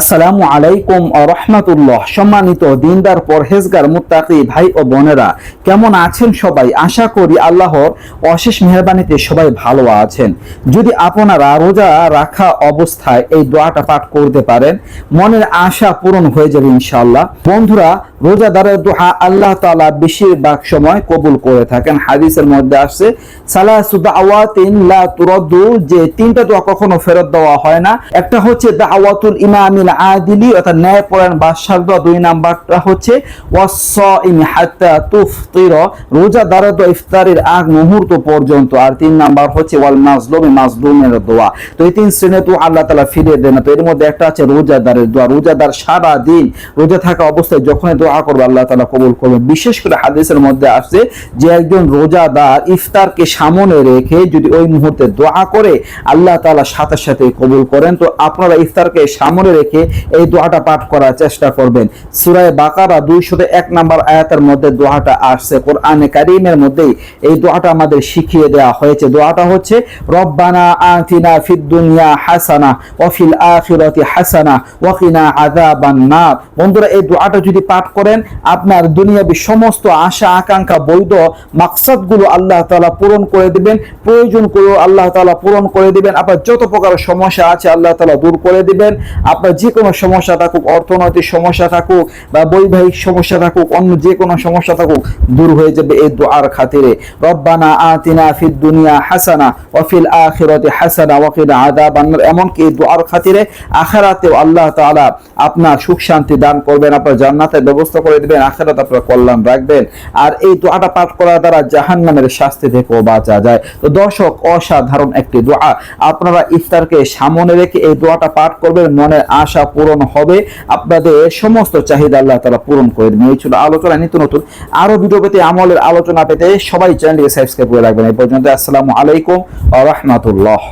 আসসালামু আলাইকুম রহমাতুল্লাহ। সম্মানিত দিনদার, পরহেজগার, মুত্তাকি ভাই ও বোনেরা, কেমন আছেন সবাই? আশা করি আল্লাহর অশেষ মেহরবানিতে সবাই ভালো আছেন। যদি আপনারা রোজা রাখা অবস্থায় এই দোয়াটা পাঠ করতে পারেন, মনের আশা পূরণ হয়ে যাবে ইনশাআল্লাহ। বন্ধুরা রোজাদারের দোহা আল্লাহ তাআলা বেশিরভাগ সময় কবুল করে থাকেন। হাদিসের মধ্যে আসছে, সালাসু দাওয়াতিন লা তুরাদ্দু, যে তিনটা দোয়া কখনো ফেরত দেওয়া হয় না। একটা হচ্ছে দাওয়াতুল ইমামিল আদিলি, অর্থাৎ ন্যায়পরায়ণ বাদশার দোয়া। দুই নাম্বারটা হচ্ছে, ওয়াসসাইম হাত্তা তুফতির, রোজাদারের দোয়া ইফতারের আগ মুহূর্ত পর্যন্ত। আর তিন নাম্বার হচ্ছে, ওয়াল মাজলুমি মাজলুমের দোয়া। তো এই তিন শ্রেণি তো আল্লাহ তাআলা ফিরিয়ে না। তো এর মধ্যে একটা আছে রোজাদারের দোয়া। রোজাদার সারা দিন রোজা থাকা অবস্থায় যখনই দোয়া করবে আল্লাহ তাআলা কবুল করবে। বিশেষ করে হাদিসের মধ্যে আসছে যে একজন রোজাদার ইফতারকে সামনে রেখে যদি ওই মুহূর্তে দোয়া করে, আল্লাহ তাআলা সাথে সাথে কবুল করেন। তো আপনারা ইফতারকে সামনে রেখে এই দোয়াটা পাঠ করার চেষ্টা করবেন। সূরায়ে বাকারা 201 নম্বর আয়াতের মধ্যে দোয়াটা আসছে। কোরআনে কারীমের মধ্যেই এই দোয়াটা আমাদের শিখিয়ে দেওয়া হয়েছে। দোয়াটা হচ্ছে, রব্বানা আতিনা ফিদ দুনিয়া হাসানা ওয়া ফিল আখিরাতি হাসানা ওয়া কিনা আযাবান নার। বন্ধুরা, এই দোয়াটা যদি পাঠ করেন, আপনার দুনিয়াবি সমস্ত আশা, আকাঙ্ক্ষা, বৈধ মাকসাদগুলো আল্লাহ তাআলা পূরণ করে দিবেন, প্রয়োজনগুলো আল্লাহ তালা পূরণ করে দিবেন, আপনার যত প্রকার সমস্যা আছে আল্লাহ তাআলা দূর করে দিবেন, আপনার যে কোনো সমস্যা থাকুক, অর্থনৈতিক সমস্যা থাকুক বা বৈবাহিক সমস্যা থাকুক, অন্য যে কোনো সমস্যা থাকুক, দূর হয়ে যাবে এই দোয়ার খাতিরে। রব্বানা আতিনা ফিদ দুনিয়া হাসানা ওয়া ফিল আখিরাতি হাসানা ওয়া কিনা আযাবান নার এমনকি এই দোয়ার খাতিরে আখিরাতেও আল্লাহ তাআলা আপনার সুখ শান্তি দান করবেন, আপনার জান্নাতের ব্যবস্থা করে দিবেন, আখিরাত আপনার কল্যাণ রাখবেন। আর এই দোয়াটা পাঠ করার দ্বারা জাহান্নামের শাস্তি থেকেও বাঁচা যায়। তো দর্শক, অসাধারণ একটি দোয়া। আপনারা ইফতারকে সামনে রেখে এই দোয়াটা পাঠ করবেন, মনের আশা পূরণ হবে। আপনাদের সমস্ত চাহিদা আল্লাহ তারা পূরণ করে দেবেন। এই ছিল আলোচনা, নিত্য নতুন আরও ভিডিও পেতে আমলের আলোচনা পেতে সবাই চ্যানেলটিকে সাবস্ক্রাইব করে রাখবেন। এই পর্যন্ত আসসালামু আলাইকুম রাহমাতুল্লাহ।